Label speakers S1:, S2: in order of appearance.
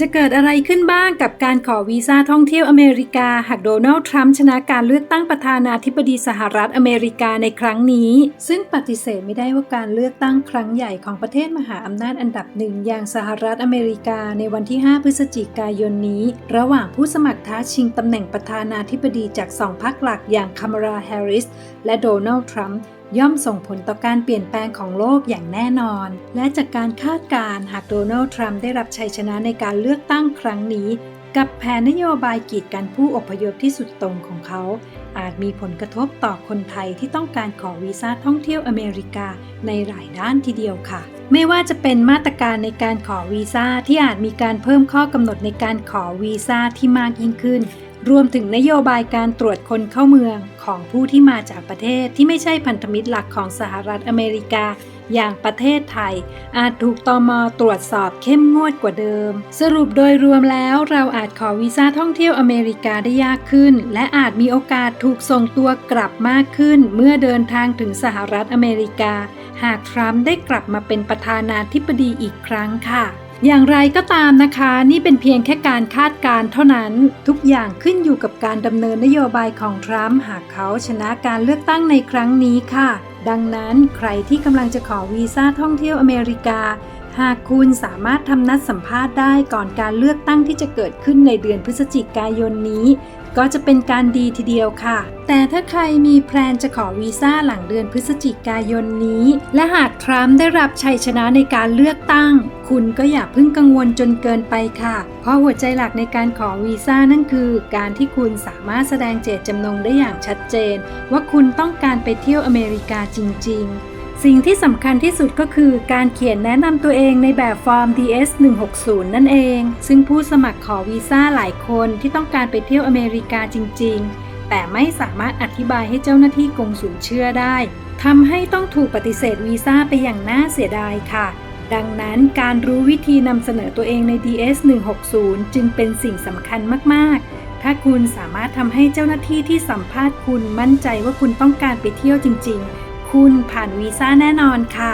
S1: จะเกิดอะไรขึ้นบ้างกับการขอวีซ่าท่องเที่ยวอเมริกา หากโดนัลด์ทรัมป์ชนะการเลือกตั้งประธานาธิบดีสหรัฐอเมริกาในครั้งนี้ ซึ่งปฏิเสธไม่ได้ว่าการเลือกตั้งครั้งใหญ่ของประเทศมหาอำนาจอันดับหนึ่งอย่างสหรัฐอเมริกาในวันที่ 5 พฤศจิกายนนี้ ระหว่างผู้สมัครท้าชิงตำแหน่งประธานาธิบดีจากสองพรรคหลักอย่างคามราแฮร์ริสและโดนัลด์ทรัมป์ ย่อมส่งผลต่อการเปลี่ยนแปลงของโลกอย่างแน่นอน และจากการคาดการณ์หากโดนัลด์ทรัมป์ได้รับชัยชนะในการเลือกตั้งครั้งนี้ กับแผนนโยบายกีดกันผู้อพยพที่สุดตรงของเขา อาจมีผลกระทบต่อคนไทยที่ต้องการขอวีซ่าท่องเที่ยวอเมริกาในหลายด้านทีเดียวค่ะ ไม่ว่าจะเป็นมาตรการในการขอวีซ่าที่อาจมีการเพิ่มข้อกำหนดในการขอวีซ่าที่มากยิ่งขึ้น รวมถึงนโยบายการตรวจคนเข้าเมืองของผู้ที่มาจากประเทศที่ไม่ใช่พันธมิตรหลักของสหรัฐอเมริกา อย่างประเทศไทย อาจถูกตอมอตรวจสอบเข้มงวดกว่าเดิม สรุปโดยรวมแล้วเราอาจขอวีซ่าท่องเที่ยวอเมริกาได้ยากขึ้น และอาจมีโอกาสถูกส่งตัวกลับมากขึ้น เมื่อเดินทางถึงสหรัฐอเมริกา หากทรัมป์ได้กลับมาเป็นประธานาธิบดีอีกครั้งค่ะ อย่างไรก็ตามนะคะ นี่เป็นเพียงแค่การคาดการ์เท่านั้น ทุกอย่างขึ้นอยู่กับการดำเนินนโยบายของทรัมป์หากเขาชนะการเลือกตั้งในครั้งนี้ค่ะ ดังนั้นใครที่กำลังจะขอวีซ่าท่องเที่ยวอเมริกา หากคุณสามารถทำนัดสัมภาษณ์ได้ก่อนการเลือกตั้งที่จะเกิดขึ้นในเดือนพฤศจิกายนนี้ ก็จะเป็นการดีทีเดียวค่ะ แต่ถ้าใครมีแพลนจะขอวีซ่าหลังเดือนพฤศจิกายนนี้ และหากทรัมป์ได้รับชัยชนะในการเลือกตั้ง คุณก็อย่าเพิ่งกังวลจนเกินไปค่ะ เพราะหัวใจหลักในการขอวีซ่านั่นคือ การที่คุณสามารถแสดงเจตจำนงได้อย่างชัดเจน ว่าคุณต้องการไปเที่ยวอเมริกาจริง ๆ สิ่งที่สำคัญที่สุดก็คือการเขียนแนะนำตัวเองในแบบฟอร์ม DS 160นั่นเอง ซึ่งผู้สมัครขอวีซ่าหลายคนที่ต้องการไปเที่ยวอเมริกาจริง ๆ แต่ไม่สามารถอธิบายให้เจ้าหน้าที่กงสุลเชื่อได้ทำให้ต้องถูกปฏิเสธวีซ่าไปอย่างน่าเสียดายค่ะ ดังนั้นการรู้วิธีนำเสนอตัวเองใน DS 160จึงเป็นสิ่งสำคัญมาก ๆ ถ้าคุณสามารถทำให้เจ้าหน้าที่ที่สัมภาษณ์คุณมั่นใจว่าคุณต้องการไปเที่ยวจริง ๆ คุณผ่านวีซ่าแน่นอนค่ะ